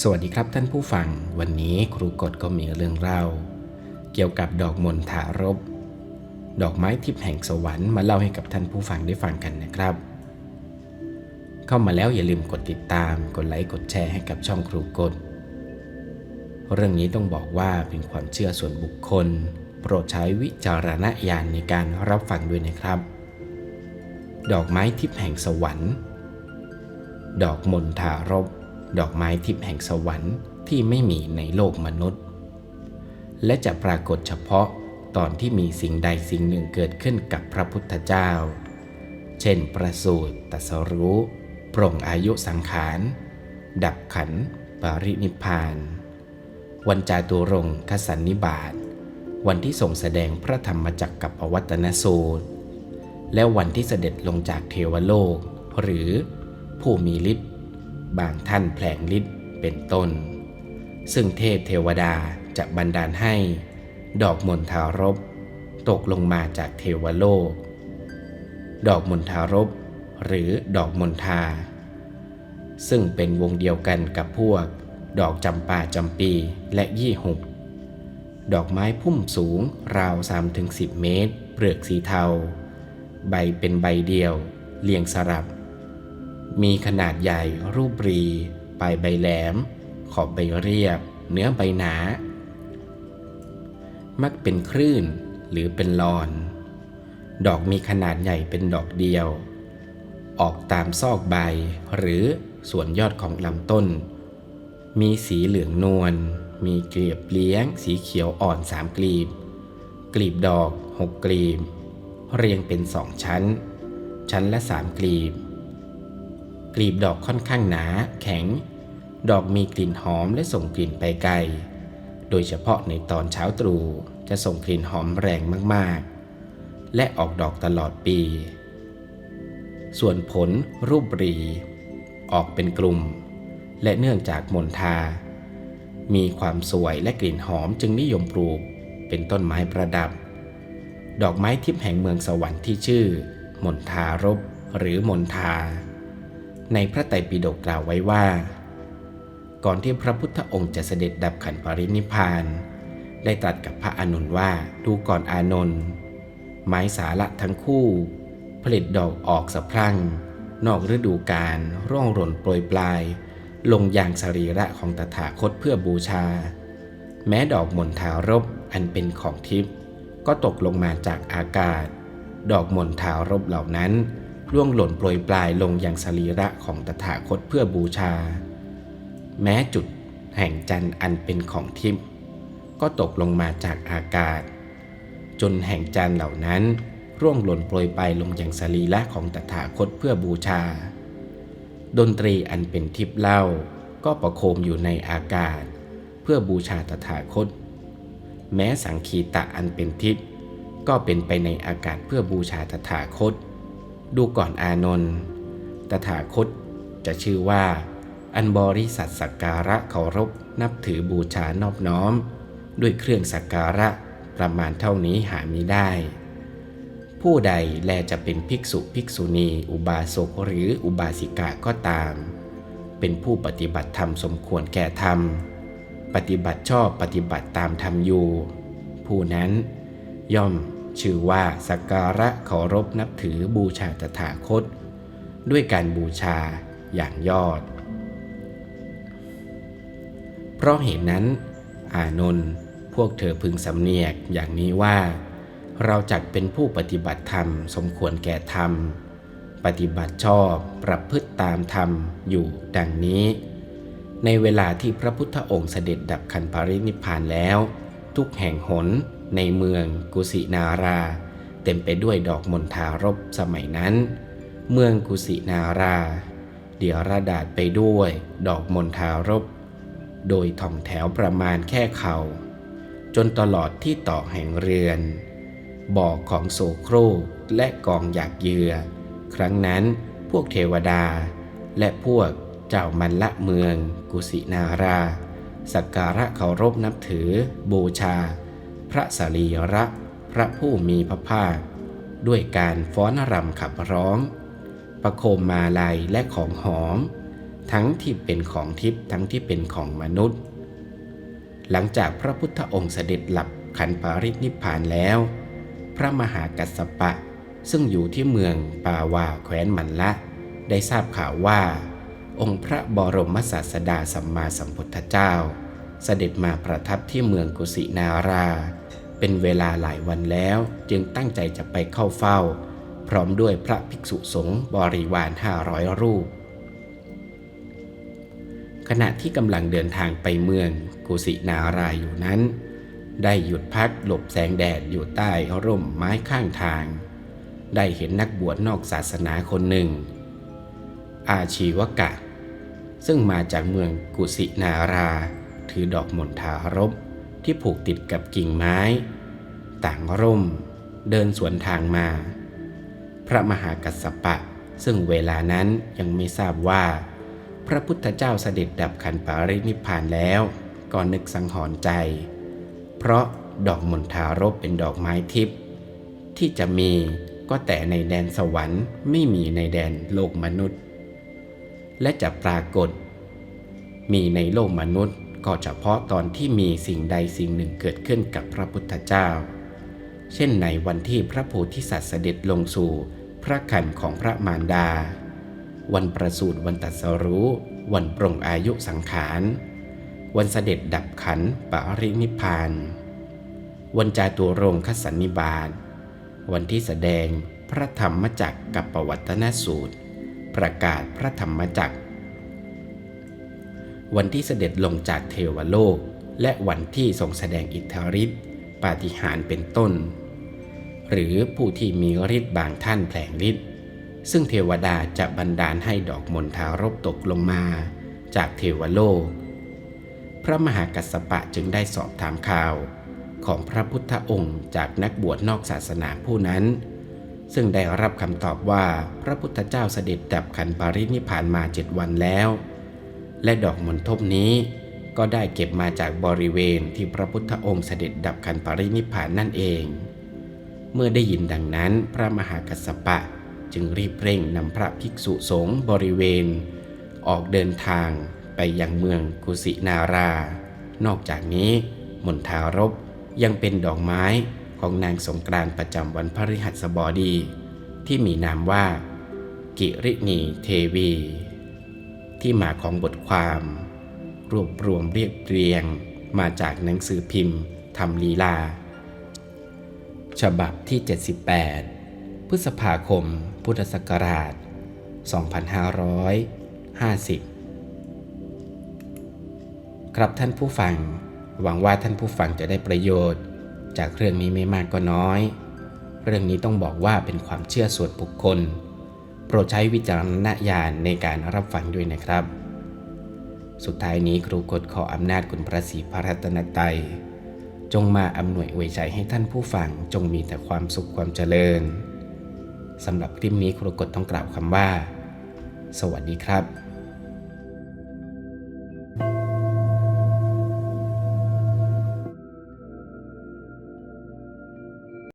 สวัสดีครับท่านผู้ฟัง วันนี้ครูกฎก็มีเรื่องเล่า เกี่ยวกับดอกมณฑารบ ดอกไม้ทิพย์แห่งสวรรค์มาเล่าให้กับท่านผู้ฟังได้ฟังกันนะครับ เข้ามาแล้วอย่าลืมกดติดตาม กดไลค์กดแชร์ให้กับช่องครูกฎเรื่องนี้ต้องบอกว่าเป็นความเชื่อส่วนบุคคล โปรดใช้วิจารณญาณในการรับฟังด้วยนะครับ ดอกไม้ทิพย์แห่งสวรรค์ ดอกมณฑารบ ดอกไม้ทิพย์แห่งสวรรค์ที่ไม่มีในโลกมนุษย์ และจะปรากฏเฉพาะตอนที่มีสิ่งใดสิ่งหนึ่งเกิดขึ้นกับพระพุทธเจ้า เช่น ประสูติตัสรู้ปร่งอายุสังขาร ดับขันปรินิพาน วันจาตุรงคสันนิบาต วันที่ส่งแสดงพระธรรมจักรกับปวัตนสูตร และวันที่เสด็จลงจากเทวโลก หรือผู้มีฤทธิ์ บางท่านแผลงฤทธิ์เป็นต้น ซึ่งเทพเทวดาจะบันดาลให้ ดอกมณฑารบตกลงมาจากเทวโลก ดอกมณฑารบหรือดอกมณฑาซึ่งเป็นวงเดียวกันกับพวก ดอกจำปาจำปีและยี่หก ดอกไม้พุ่มสูงราว 3-10 เมตร เปลือกสีเทา ใบเป็นใบเดียว เรียงสลับ มีขนาดใหญ่รูปรีปลายใบแหลม ขอบใบเรียบ เนื้อใบหนา มักเป็นคลื่นหรือเป็นลอน ดอกมีขนาดใหญ่เป็นดอกเดียว ออกตามซอกใบหรือส่วนยอดของลำต้น มีสีเหลืองนวล มีเกลียบเลี้ยง สีเขียวอ่อนสามกลีบ กลีบดอกหกกลีบ เรียงเป็นสองชั้น ชั้นละสามกลีบ กลีบดอกค่อนข้างหนา แข็ง ดอกมีกลิ่นหอมและส่งกลิ่นไปไกล โดยเฉพาะในตอนเช้าตรู่จะส่งกลิ่นหอมแรงมากๆ และออกดอกตลอดปี ส่วนผลรูปรี ออกเป็นกลุ่ม และเนื่องจากมณฑามีความสวยและกลิ่นหอมจึงนิยมปลูกเป็นต้นไม้ประดับ ดอกไม้ทิพย์แห่งเมืองสวรรค์ที่ชื่อมณฑารบหรือมณฑา ในพระไตรปิฎกกล่าวไว้ว่า ก่อนที่พระพุทธองค์จะเสด็จดับขันปรินิพาน ได้ตรัสกับพระอานนท์ว่าดูก่อนอานนท์ไม้สาละทั้งคู่ ผลิตดอกออกสะพรั่ง นอกฤดูกาลร่องหล่นโปรยปลาย ลงยางสรีระของตถาคตเพื่อบูชา แม้ดอกมณฑารบอันเป็นของทิพย์ก็ตกลงมาจากอากาศ ดอกมณฑารบเหล่านั้น ร่วงหล่นโปรยปลายลงอยังสรีระของตถาคตเพื่อบูชา แม้จุดแห่งจันทร์อันเป็นของทิพย์ก็ตกลงมาจากอากาศ จนแห่งจันทร์เหล่านั้นร่วงหล่นโปรยไปลงอยังสรีระของตถาคตเพื่อบูชา ดนตรีอันเป็นทิพย์เล่าก็ประโคมอยู่ในอากาศ เพื่อบูชาตถาคต แม้สังคีตะอันเป็นทิพย์ก็เป็นไปในอากาศเพื่อบูชาตถาคต ดูก่อนอานนท์ตถาคตจะชื่อว่า อันบริสัทสักการะเคารพนับถือบูชานอบน้อม ด้วยเครื่องสักการะประมาณเท่านี้หามิได้ ผู้ใดแลจะเป็นภิกษุภิกษุณี อุบาสกหรืออุบาสิกาก็ตาม เป็นผู้ปฏิบัติธรรมสมควรแก่ธรรม ปฏิบัติชอบปฏิบัติตามธรรมอยู่ ผู้นั้นย่อม ชื่อว่าสักการะเคารพนับถือบูชาตถาคต ด้วยการบูชาอย่างยอด เพราะเหตุนั้น อานนท์พวกเธอพึงสำเนียกอย่างนี้ว่า เราจักเป็นผู้ปฏิบัติธรรมสมควรแก่ธรรม ปฏิบัติชอบประพฤติตามธรรมอยู่ดังนี้ ในเวลาที่พระพุทธองค์เสด็จดับขันธปรินิพานแล้ว ทุกแห่งหน ในเมืองกุสินารา เต็มไปด้วยดอกมณฑารบสมัยนั้น เมืองกุสินารา เดี๋ยวระดาษไปด้วยดอกมณฑารบ โดยท่องแถวประมาณแค่เขา่าจนตลอดที่ต่อแห่งเรือน บ่อของโสโครกและกองหยากเยือ ครั้งนั้นพวกเทวดา และพวกเจ้ามันละเมือง กุสินารา สักการะเคารพนับถือ บูชา พระสรีระพระผู้มีพระภาค ด้วยการฟ้อนรำขับร้อง ประโคมมาลัยและของหอม ทั้งที่เป็นของทิพย์ทั้งที่เป็นของมนุษย์ หลังจากพระพุทธองค์เสด็จหลับขันปารินิพพานแล้ว พระมหากัสสปะซึ่งอยู่ที่เมืองปาวาแคว้นมันละ ได้ทราบข่าวว่า องค์พระบรมศาสดาสัมมาสัมพุทธเจ้า เสด็จมาประทับที่เมืองกุสินารา เป็นเวลาหลายวันแล้วจึงตั้งใจจะไปเข้าเฝ้า พร้อมด้วยพระภิกษุสงฆ์บริวารห้าร้อยรูป ขณะที่กำลังเดินทางไปเมืองกุสินาราอยู่นั้น ได้หยุดพักหลบแสงแดดอยู่ใต้ร่มไม้ข้างทาง ได้เห็นนักบวชนอกศาสนาคนหนึ่ง อาชีวกะ ซึ่งมาจากเมืองกุสินารา ถือดอกมณฑารบที่ผูกติดกับกิ่งไม้ ต่างร่ม เดินสวนทางมา พระมหากัสสปะ ซึ่งเวลานั้นยังไม่ทราบว่า พระพุทธเจ้าเสด็จดับขันปารินิพพานแล้วก็นึกสังหรณ์ใจ เพราะดอกมณฑารบเป็นดอกไม้ทิพย์ที่จะมีก็แต่ในแดนสวรรค์ไม่มีในแดนโลกมนุษย์ และจะปรากฏ มีในโลกมนุษย์ ก็เฉพาะตอนที่มีสิ่งใดสิ่งหนึ่งเกิดขึ้นกับพระพุทธเจ้า เช่นในวันที่พระโพธิสัตว์เสด็จลงสู่พระขันของพระมารดา วันประสูติวันตรัสรู้ วันปรงอายุสังขาร วันเสด็จดับขันปรินิพาน วันจาตุรงคสันนิบาตวันที่แสดงพระธรรมจักกับปวัตนสูตร ประกาศพระธรรมจักร วันที่เสด็จลงจากเทวโลก และวันที่ทรงแสดงอิทธิฤทธิปาฏิหาริย์เป็นต้น หรือผู้ที่มีฤทธิ์บางท่านแผลงฤทธิ์ซึ่งเทวดาจะบันดาลให้ดอกมณฑารบตกลงมาจากเทวโลก พระมหากัสสปะจึงได้สอบถามข่าวของพระพุทธองค์จากนักบวชนอกศาสนาผู้นั้น ซึ่งได้รับคำตอบว่าพระพุทธเจ้าเสด็จดับขันปารินิพานมาเจ็ดวันแล้ว และดอกมณฑปนี้ ก็ได้เก็บมาจากบริเวณที่พระพุทธองค์เสด็จดับขันปารินิพพานนั่นเอง เมื่อได้ยินดังนั้นพระมหากัสสปะจึงรีบเร่งนำพระภิกษุสงฆ์บริเวณ ออกเดินทางไปยังเมืองกุสินารา นอกจากนี้มณฑารบยังเป็นดอกไม้ของนางสงกรานต์ประจำวันพฤหัสบดี ที่มีนามว่า กิริณีเทวี ที่มาของบทความ รวบรวมเรียบเรียงมาจากหนังสือพิมพ์ทำลีลา ฉบับที่ 78 พฤษภาคม พุทธศักราช 2550 ครับท่านผู้ฟัง หวังว่าท่านผู้ฟังจะได้ประโยชน์ จากเรื่องนี้ไม่มากก็น้อย เรื่องนี้ต้องบอกว่าเป็นความเชื่อส่วนบุคคล ปรดใช้วิจารณญาณในการรับฟังด้วยนะครับ สุดท้ายนี้ครูกฎขออำนาจคุณพระศรีพระรัตนตรัยจงมาอำนวยอวยใจให้ท่านผู้ฟังจงมีแต่ความสุขความเจริญสำหรับคลิปนี้ครูกฎต้องกล่าวคำว่า สวัสดีครับ